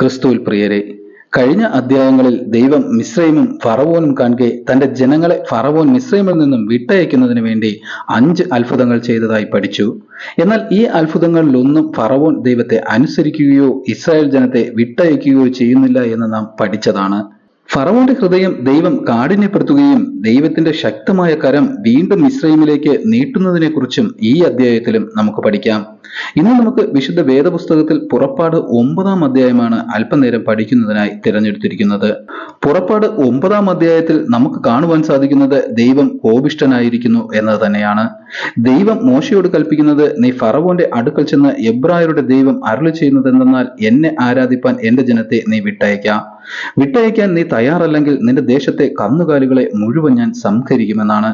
ക്രിസ്തുവിൽ പ്രിയരെ കഴിഞ്ഞ അധ്യായങ്ങളിൽ ദൈവം മിശ്രൈമും ഫറവോനും കാണുകെ തന്റെ ജനങ്ങളെ ഫറവോൻ മിശ്രൈമിൽ നിന്നും വിട്ടയക്കുന്നതിന് വേണ്ടി അഞ്ച് അത്ഭുതങ്ങൾ ചെയ്തതായി പഠിച്ചു. എന്നാൽ ഈ അത്ഭുതങ്ങളിലൊന്നും ഫറവോൻ ദൈവത്തെ അനുസരിക്കുകയോ ഇസ്രായേൽ ജനത്തെ വിട്ടയക്കുകയോ ചെയ്യുന്നില്ല എന്ന് നാം പഠിച്ചതാണ്. ഫറവോന്റെ ഹൃദയം ദൈവം കാഠിന്യപ്പെടുത്തുകയും ദൈവത്തിന്റെ ശക്തമായ കരം വീണ്ടും ഇസ്രൈമിലേക്ക് നീട്ടുന്നതിനെക്കുറിച്ചും ഈ അധ്യായത്തിലും നമുക്ക് പഠിക്കാം. ഇന്ന് നമുക്ക് വിശുദ്ധ വേദപുസ്തകത്തിൽ പുറപ്പാട് ഒമ്പതാം അധ്യായമാണ് അല്പനേരം പഠിക്കുന്നതിനായി തിരഞ്ഞെടുത്തിരിക്കുന്നത്. പുറപ്പാട് ഒമ്പതാം അധ്യായത്തിൽ നമുക്ക് കാണുവാൻ സാധിക്കുന്നത് ദൈവം കോപിഷ്ടനായിരിക്കുന്നു എന്നത് തന്നെയാണ്. ദൈവം മോശയോട് കൽപ്പിക്കുന്നത് നീ ഫറവോന്റെ അടുക്കൽ ചെന്ന് എബ്രായരുടെ ദൈവം അരുളി ചെയ്യുന്നത് എന്തെന്നാൽ എന്നെ ആരാധിപ്പാൻ എന്റെ ജനത്തെ നീ വിട്ടയക്കാം വിട്ടയക്കാൻ നീ തയ്യാറല്ലെങ്കിൽ നിന്റെ ദേശത്തെ കന്നുകാലികളെ മുഴുവൻ ഞാൻ സംഹരിക്കുമെന്നാണ്.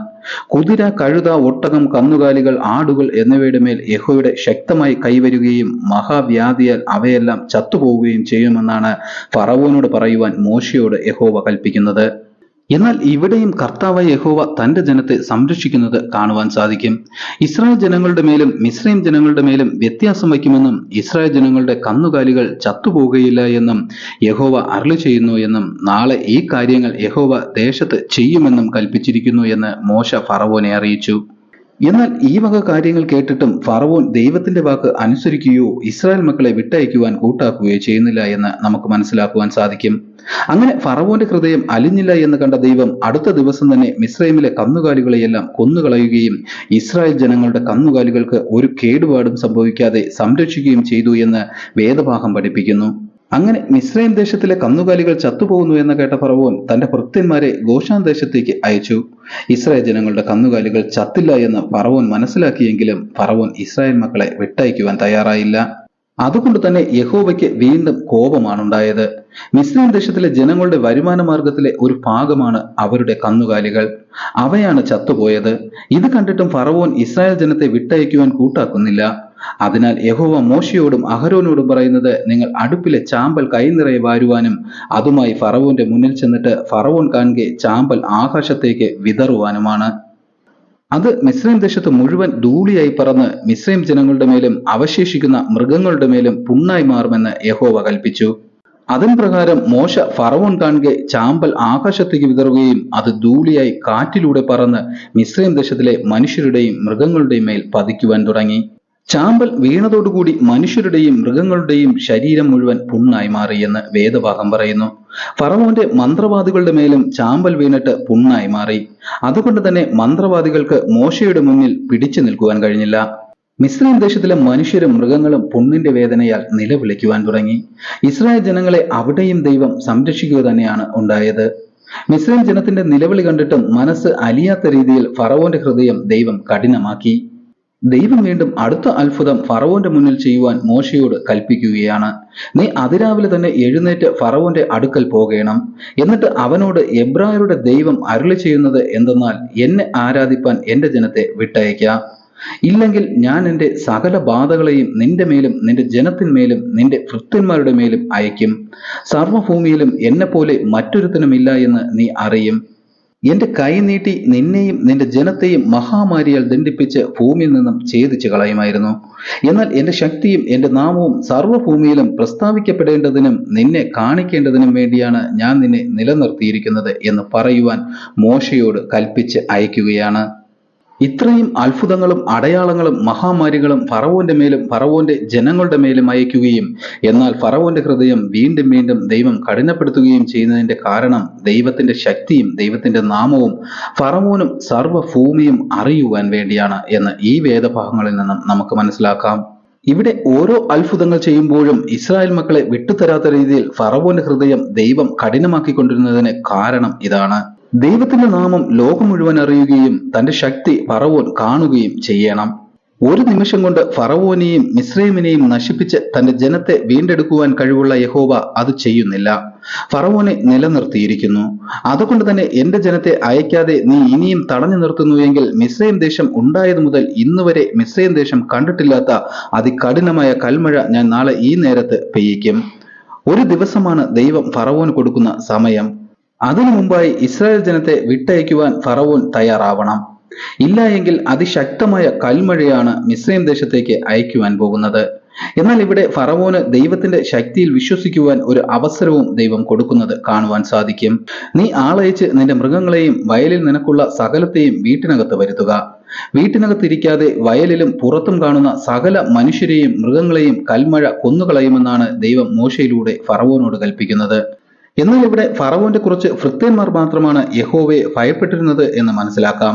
കുതിര കഴുത ഒട്ടകം കന്നുകാലികൾ ആടുകൾ എന്നിവയുടെ മേൽ യഹോയുടെ ശക്തമായി കൈവരുകയും മഹാവ്യാധിയാൽ അവയെല്ലാം ചത്തുപോവുകയും ചെയ്യുമെന്നാണ് ഫറവോനോട് പറയുവാൻ മോശയോട് യഹോവ കൽപ്പിക്കുന്നത്. എന്നാൽ ഇവിടെയും കർത്താവായ യഹോവ തന്റെ ജനത്തെ സംരക്ഷിക്കുന്നത് കാണുവാൻ സാധിക്കും. ഇസ്രായേൽ ജനങ്ങളുടെ മേലും മിസ്രൈം ജനങ്ങളുടെ മേലും വ്യത്യാസം വയ്ക്കുമെന്നും ഇസ്രായേൽ ജനങ്ങളുടെ കന്നുകാലികൾ ചത്തുപോകുകയില്ല എന്നും യഹോവ അരളി ചെയ്യുന്നു എന്നും നാളെ ഈ കാര്യങ്ങൾ യഹോവ ദേശത്ത് ചെയ്യുമെന്നും കൽപ്പിച്ചിരിക്കുന്നു എന്ന് മോശ ഫറവോനെ അറിയിച്ചു. എന്നാൽ ഈ വക കാര്യങ്ങൾ കേട്ടിട്ടും ഫറവോൻ ദൈവത്തിന്റെ വാക്ക് അനുസരിക്കുകയോ ഇസ്രായേൽ മക്കളെ വിട്ടയക്കുവാൻ കൂട്ടാക്കുകയോ ചെയ്യുന്നില്ല എന്ന് നമുക്ക് മനസ്സിലാക്കുവാൻ സാധിക്കും. അങ്ങനെ ഫറവോന്റെ ഹൃദയം അലിഞ്ഞില്ല എന്ന് കണ്ട ദൈവം അടുത്ത ദിവസം തന്നെ മിസ്രൈമിലെ കന്നുകാലികളെയെല്ലാം കൊന്നുകളയുകയും ഇസ്രായേൽ ജനങ്ങളുടെ കന്നുകാലികൾക്ക് ഒരു കേടുപാടും സംഭവിക്കാതെ സംരക്ഷിക്കുകയും ചെയ്തു എന്ന് വേദഭാഗം പഠിപ്പിക്കുന്നു. അങ്ങനെ മിസ്രൈം ദേശത്തിലെ കന്നുകാലികൾ ചത്തുപോകുന്നു എന്ന് കേട്ട ഫറവോൻ തന്റെ ഭൃത്യന്മാരെ ഗോഷാൻ ദേശത്തേക്ക് അയച്ചു. ഇസ്രായേൽ ജനങ്ങളുടെ കന്നുകാലികൾ ചത്തില്ല എന്ന് ഫറവോൻ മനസ്സിലാക്കിയെങ്കിലും ഫറവോൻ ഇസ്രായേൽ മക്കളെ വിട്ടയക്കുവാൻ തയ്യാറായില്ല. അതുകൊണ്ട് തന്നെ യഹോവയ്ക്ക് വീണ്ടും കോപമാണുണ്ടായത് മിസ്ലിം ദേശത്തിലെ ജനങ്ങളുടെ വരുമാന മാർഗത്തിലെ ഒരു ഭാഗമാണ് അവരുടെ കന്നുകാലികൾ. അവയാണ് ചത്തുപോയത്. ഇത് കണ്ടിട്ടും ഫറവോൻ ഇസ്രായേൽ ജനത്തെ വിട്ടയക്കുവാൻ കൂട്ടാക്കുന്നില്ല. അതിനാൽ യഹോവ മോശയോടും അഹരോനോടും പറയുന്നത് നിങ്ങൾ അടുപ്പിലെ ചാമ്പൽ കൈനിറയെ വാരുവാനും അതുമായി ഫറവോന്റെ മുന്നിൽ ചെന്നിട്ട് ഫറവോൻ കാണുകെ ചാമ്പൽ ആകാശത്തേക്ക് വിതറുവാനുമാണ്. അത് മിസ്രൈം ദേശത്ത് മുഴുവൻ ധൂളിയായി പറന്ന് മിസ്രൈം ജനങ്ങളുടെ മേലും അവശേഷിക്കുന്ന മൃഗങ്ങളുടെ മേലും പുണ്ണായി മാറുമെന്ന് യഹോവ കൽപ്പിച്ചു. അതിൻ പ്രകാരം മോശ ഫറവോൻ കാണുകെ ചാമ്പൽ ആകാശത്തേക്ക് വിതറുകയും അത് ധൂളിയായി കാറ്റിലൂടെ പറന്ന് മിസ്രൈം ദേശത്തിലെ മനുഷ്യരുടെയും മൃഗങ്ങളുടെയും മേൽ പതിക്കുവാൻ തുടങ്ങി. ചാമ്പൽ വീണതോടുകൂടി മനുഷ്യരുടെയും മൃഗങ്ങളുടെയും ശരീരം മുഴുവൻ പുണ്ണായി മാറിയെന്ന് വേദഭാഗം പറയുന്നു. ഫറവോന്റെ മന്ത്രവാദികളുടെ മേലും ചാമ്പൽ വീണിട്ട് പുണ്ണായി മാറി. അതുകൊണ്ട് തന്നെ മന്ത്രവാദികൾക്ക് മോശയുടെ മുന്നിൽ പിടിച്ചു നിൽക്കുവാൻ കഴിഞ്ഞില്ല. മിസ്രൈം ദേശത്തിലെ മനുഷ്യരും മൃഗങ്ങളും പുണ്ണിന്റെ വേദനയാൽ നിലവിളിക്കുവാൻ തുടങ്ങി. ഇസ്രായേൽ ജനങ്ങളെ അവിടെയും ദൈവം സംരക്ഷിക്കുക തന്നെയാണ് ഉണ്ടായത്. മിസ്രൈം ജനത്തിന്റെ നിലവിളി കണ്ടിട്ടും മനസ്സ് അലിയാത്ത രീതിയിൽ ഫറവോന്റെ ഹൃദയം ദൈവം കഠിനമാക്കി. ദൈവം വീണ്ടും അടുത്ത അത്ഭുതം ഫറവോന്റെ മുന്നിൽ ചെയ്യുവാൻ മോശയോട് കൽപ്പിക്കുകയാണ്. നീ അതിരാവിലെ തന്നെ എഴുന്നേറ്റ് ഫറവോന്റെ അടുക്കൽ പോകേണം. എന്നിട്ട് അവനോട് എബ്രായരുടെ ദൈവം അരുളി ചെയ്യുന്നത് എന്തെന്നാൽ എന്നെ ആരാധിപ്പാൻ എന്റെ ജനത്തെ വിട്ടയക്കാം ഇല്ലെങ്കിൽ ഞാൻ എന്റെ സകല ബാധകളെയും നിന്റെ മേലും നിന്റെ ജനത്തിന്മേലും നിന്റെ ഭൃത്യന്മാരുടെ മേലും അയക്കും സർവഭൂമിയിലും എന്നെപ്പോലെ മറ്റൊരുത്തനുമില്ല എന്ന് നീ അറിയും. എന്റെ കൈ നീട്ടി നിന്നെയും നിന്റെ ജനത്തെയും മഹാമാരിയാൽ ദണ്ഡിപ്പിച്ച് ഭൂമിയിൽ നിന്നും ഛേദിച്ചു കളയുമായിരുന്നു. എന്നാൽ എന്റെ ശക്തിയും എന്റെ നാമവും സർവഭൂമിയിലും പ്രസ്താവിക്കപ്പെടേണ്ടതിനും നിന്നെ കാണിക്കേണ്ടതിനും വേണ്ടിയാണ് ഞാൻ നിന്നെ നിലനിർത്തിയിരിക്കുന്നത് എന്ന് പറയുവാൻ മോശയോട് കൽപ്പിച്ച് അയക്കുകയാണ്. ഇത്രയും അത്ഭുതങ്ങളും അടയാളങ്ങളും മഹാമാരികളും ഫറവോന്റെ മേലും ഫറവോന്റെ ജനങ്ങളുടെ മേലും അയക്കുകയും എന്നാൽ ഫറവോന്റെ ഹൃദയം വീണ്ടും വീണ്ടും ദൈവം കഠിനപ്പെടുത്തുകയും ചെയ്യുന്നതിന്റെ കാരണം ദൈവത്തിന്റെ ശക്തിയും ദൈവത്തിന്റെ നാമവും ഫറവോനും സർവഭൂമിയും അറിയുവാൻ വേണ്ടിയാണ് എന്ന് ഈ വേദഭാഗങ്ങളിൽ നിന്നും നമുക്ക് മനസ്സിലാക്കാം. ഇവിടെ ഓരോ അത്ഭുതങ്ങൾ ചെയ്യുമ്പോഴും ഇസ്രായേൽ മക്കളെ വിട്ടുതരാത്ത രീതിയിൽ ഫറവോന്റെ ഹൃദയം ദൈവം കഠിനമാക്കിക്കൊണ്ടിരുന്നതിന് കാരണം ഇതാണ്. ദൈവത്തിന്റെ നാമം ലോകം മുഴുവൻ അറിയുകയും തന്റെ ശക്തി ഫറവോൻ കാണുകയും ചെയ്യണം. ഒരു നിമിഷം കൊണ്ട് ഫറവോനെയും മിശ്രീമിനെയും നശിപ്പിച്ച് തന്റെ ജനത്തെ വീണ്ടെടുക്കുവാൻ കഴിവുള്ള യഹോവ അത് ചെയ്യുന്നില്ല. ഫറവോനെ നിലനിർത്തിയിരിക്കുന്നു. അതുകൊണ്ട് തന്നെ എന്റെ ജനത്തെ അയക്കാതെ നീ ഇനിയും തടഞ്ഞു നിർത്തുന്നു എങ്കിൽ ദേശം ഉണ്ടായത് മുതൽ ഇന്നുവരെ മിസ്രൈം ദേശം കണ്ടിട്ടില്ലാത്ത അതികഠിനമായ കൽമഴ ഞാൻ നാളെ ഈ നേരത്ത് പെയ്യിക്കും. ഒരു ദിവസമാണ് ദൈവം ഫറവോന് കൊടുക്കുന്ന സമയം. അതിനു മുമ്പായി ഇസ്രായേൽ ജനത്തെ വിട്ടയക്കുവാൻ ഫറവോൻ തയ്യാറാവണം. ഇല്ല എങ്കിൽ അതിശക്തമായ കൽമഴയാണ് മിസ്രൈം ദേശത്തേക്ക് അയക്കുവാൻ പോകുന്നത്. എന്നാൽ ഇവിടെ ഫറവോന് ദൈവത്തിന്റെ ശക്തിയിൽ വിശ്വസിക്കുവാൻ ഒരു അവസരവും ദൈവം കൊടുക്കുന്നത് കാണുവാൻ സാധിക്കും. നീ ആളയച്ച് നിന്റെ മൃഗങ്ങളെയും വയലിൽ നിനക്കുള്ള സകലത്തെയും വീട്ടിനകത്ത് വരുത്തുക. വീട്ടിനകത്തിരിക്കാതെ വയലിലും പുറത്തും കാണുന്ന സകല മനുഷ്യരെയും മൃഗങ്ങളെയും കൽമഴ കൊന്നുകളയുമെന്നാണ് ദൈവം മോശയിലൂടെ ഫറവോനോട് കൽപ്പിക്കുന്നത്. എന്നാൽ ഇവിടെ ഫറവോന്റെ കുറച്ച് ഭൃത്യന്മാർ മാത്രമാണ് യഹോവയെ ഭയപ്പെട്ടിരുന്നത് എന്ന് മനസ്സിലാക്കാം.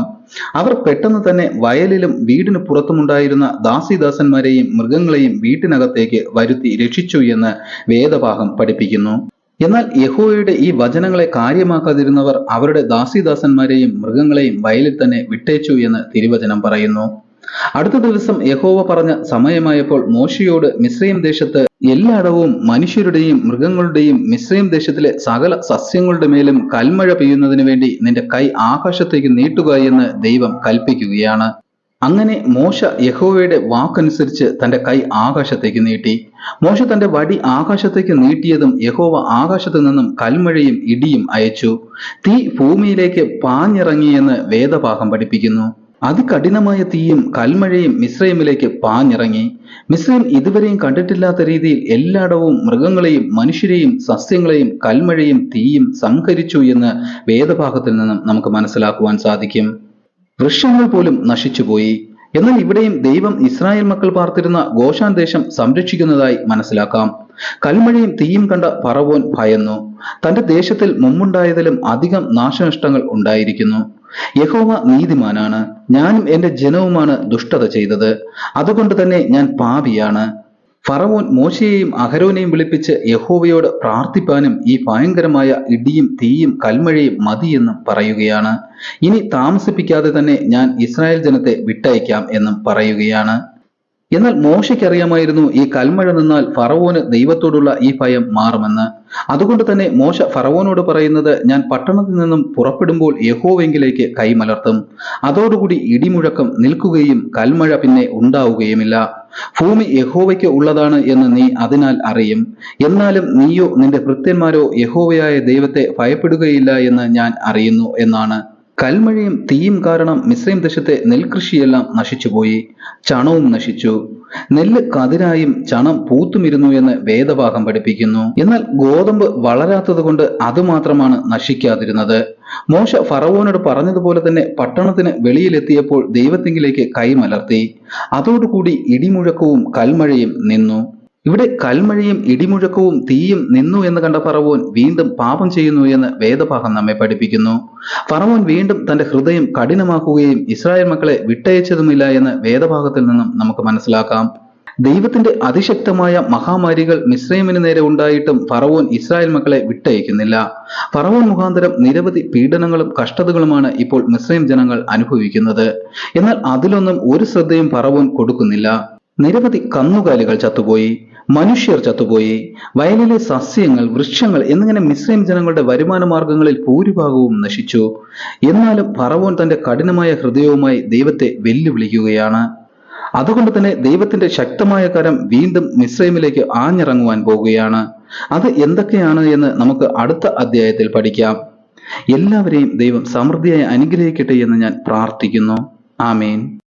അവർ പെട്ടെന്ന് തന്നെ വയലിലും വീടിന് പുറത്തുമുണ്ടായിരുന്ന ദാസിദാസന്മാരെയും മൃഗങ്ങളെയും വീട്ടിനകത്തേക്ക് വരുത്തി രക്ഷിച്ചു എന്ന് വേദഭാഗം പഠിപ്പിക്കുന്നു. എന്നാൽ യഹോയുടെ ഈ വചനങ്ങളെ കാര്യമാക്കാതിരുന്നവർ അവരുടെ ദാസിദാസന്മാരെയും മൃഗങ്ങളെയും വയലിൽ തന്നെ വിട്ടേച്ചു എന്ന് തിരുവചനം പറയുന്നു. അടുത്ത ദിവസം യഹോവ പറഞ്ഞ സമയമായപ്പോൾ മോശയോട് മിശ്രയും ദേശത്ത് എല്ലായിടവും മനുഷ്യരുടെയും മൃഗങ്ങളുടെയും മിശ്രയും ദേശത്തിലെ സകല സസ്യങ്ങളുടെ മേലും കൽമഴ പെയ്യുന്നതിനു വേണ്ടി നിന്റെ കൈ ആകാശത്തേക്ക് നീട്ടുക എന്ന് ദൈവം കൽപ്പിക്കുകയാണ്. അങ്ങനെ മോശ യഹോവയുടെ വാക്കനുസരിച്ച് തന്റെ കൈ ആകാശത്തേക്ക് നീട്ടി. മോശ തന്റെ വടി ആകാശത്തേക്ക് നീട്ടിയതും യഹോവ ആകാശത്ത് നിന്നും കൽമഴയും ഇടിയും അയച്ചു. തീ ഭൂമിയിലേക്ക് പാഞ്ഞിറങ്ങിയെന്ന് വേദഭാഗം പഠിപ്പിക്കുന്നു. അതികഠിനമായ തീയും കൽമഴയും മിശ്രയമിലേക്ക് പാഞ്ഞിറങ്ങി. മിശ്രയം ഇതുവരെയും കണ്ടിട്ടില്ലാത്ത രീതിയിൽ എല്ലായിടവും മൃഗങ്ങളെയും മനുഷ്യരെയും സസ്യങ്ങളെയും കൽമഴയും തീയും സംഹരിച്ചു എന്ന് വേദഭാഗത്തിൽ നിന്നും നമുക്ക് മനസ്സിലാക്കുവാൻ സാധിക്കും. വൃക്ഷങ്ങൾ പോലും നശിച്ചുപോയി. എന്നാൽ ഇവിടെയും ദൈവം ഇസ്രായേൽ മക്കൾ പാർത്തിരുന്ന ഗോഷാൻ ദേശം സംരക്ഷിക്കുന്നതായി മനസ്സിലാക്കാം. കൽമഴയും തീയും കണ്ട പറവോൻ ഭയന്നു. തന്റെ ദേശത്തിൽ മുമ്പുണ്ടായതിലും അധികം നാശനഷ്ടങ്ങൾ ഉണ്ടായിരിക്കുന്നു. യഹോവ നീതിമാനാണ്. ഞാനും എന്റെ ജനവുമാണ് ദുഷ്ടത ചെയ്തത്. അതുകൊണ്ട് തന്നെ ഞാൻ പാപിയാണ്. ഫറവോൻ മോശയെയും അഹരോനെയും വിളിപ്പിച്ച് യഹോവയോട് പ്രാർത്ഥിപ്പാനും ഈ ഭയങ്കരമായ ഇടിയും തീയും കൽമഴയും മതിയെന്നും പറയുകയാണ്. ഇനി താമസിപ്പിക്കാതെ തന്നെ ഞാൻ ഇസ്രായേൽ ജനത്തെ വിട്ടയക്കാം എന്നും പറയുകയാണ്. എന്നാൽ മോശയ്ക്കറിയാമായിരുന്നു ഈ കൽമഴ നിന്നാൽ ഫറവോന് ദൈവത്തോടുള്ള ഈ ഭയം മാറുമെന്ന്. അതുകൊണ്ട് തന്നെ മോശ ഫറവോനോട് പറയുന്നത് ഞാൻ പട്ടണത്തിൽ നിന്നും പുറപ്പെടുമ്പോൾ യഹോവെങ്കിലേക്ക് കൈമലർത്തും. അതോടുകൂടി ഇടിമുഴക്കം നിൽക്കുകയും കൽമഴ പിന്നെ ഉണ്ടാവുകയുമില്ല. ഭൂമി യഹോവയ്ക്ക് ഉള്ളതാണ് എന്ന് നീ അതിനാൽ അറിയും. എന്നാലും നീയോ നിന്റെ ഭൃത്യന്മാരോ യഹോവയായ ദൈവത്തെ ഭയപ്പെടുകയില്ല എന്ന് ഞാൻ അറിയുന്നു എന്നാണ്. കൽമഴയും തീയും കാരണം മിസ്രൈം ദേശത്തെ നെൽകൃഷിയെല്ലാം നശിച്ചുപോയി. ചണവും നശിച്ചു. നെല്ല് കതിരായും ചണം പൂത്തുമിരുന്നു എന്ന് വേദഭാഗം പഠിപ്പിക്കുന്നു. എന്നാൽ ഗോതമ്പ് വളരാത്തത് കൊണ്ട് അതുമാത്രമാണ് നശിക്കാതിരുന്നത്. മോശ ഫറവോനോട് പറഞ്ഞതുപോലെ തന്നെ പട്ടണത്തിന് വെളിയിലെത്തിയപ്പോൾ ദൈവത്തിങ്കിലേക്ക് കൈമലർത്തി. അതോടുകൂടി ഇടിമുഴക്കവും കൽമഴയും നിന്നു. ഇവിടെ കൽമഴയും ഇടിമുഴക്കവും തീയും നിന്നു എന്ന് കണ്ട ഫറവോൻ വീണ്ടും പാപം ചെയ്യുന്നു എന്ന് വേദഭാഗം നമ്മെ പഠിപ്പിക്കുന്നു. ഫറവോൻ വീണ്ടും തന്റെ ഹൃദയം കഠിനമാക്കുകയും ഇസ്രായേൽ മക്കളെ വിട്ടയച്ചതുമില്ല എന്ന് വേദഭാഗത്തിൽ നിന്നും നമുക്ക് മനസ്സിലാക്കാം. ദൈവത്തിന്റെ അതിശക്തമായ മഹാമാരികൾ മിശ്രൈമിന് നേരെ ഉണ്ടായിട്ടും ഫറവോൻ ഇസ്രായേൽ മക്കളെ വിട്ടയക്കുന്നില്ല. ഫറവോൻ മുഖാന്തരം നിരവധി പീഡനങ്ങളും കഷ്ടതകളുമാണ് ഇപ്പോൾ മിശ്രൈം ജനങ്ങൾ അനുഭവിക്കുന്നത്. എന്നാൽ അതിലൊന്നും ഒരു ശ്രദ്ധയും ഫറവോൻ കൊടുക്കുന്നില്ല. നിരവധി കന്നുകാലികൾ ചത്തുപോയി. മനുഷ്യർ ചത്തുപോയി. വയലിലെ സസ്യങ്ങൾ വൃക്ഷങ്ങൾ എന്നിങ്ങനെ മിസ്ലിം ജനങ്ങളുടെ വരുമാന മാർഗങ്ങളിൽ ഭൂരിഭാഗവും നശിച്ചു. എന്നാലും ഫറവോൻ തന്റെ കഠിനമായ ഹൃദയവുമായി ദൈവത്തെ വെല്ലുവിളിക്കുകയാണ്. അതുകൊണ്ട് തന്നെ ദൈവത്തിന്റെ ശക്തമായ കരം വീണ്ടും മിസ്രൈമിലേക്ക് ആഞ്ഞിറങ്ങുവാൻ പോകുകയാണ്. അത് എന്തൊക്കെയാണ് എന്ന് നമുക്ക് അടുത്ത അധ്യായത്തിൽ പഠിക്കാം. എല്ലാവരെയും ദൈവം സമൃദ്ധിയായി അനുഗ്രഹിക്കട്ടെ എന്ന് ഞാൻ പ്രാർത്ഥിക്കുന്നു. ആമേൻ.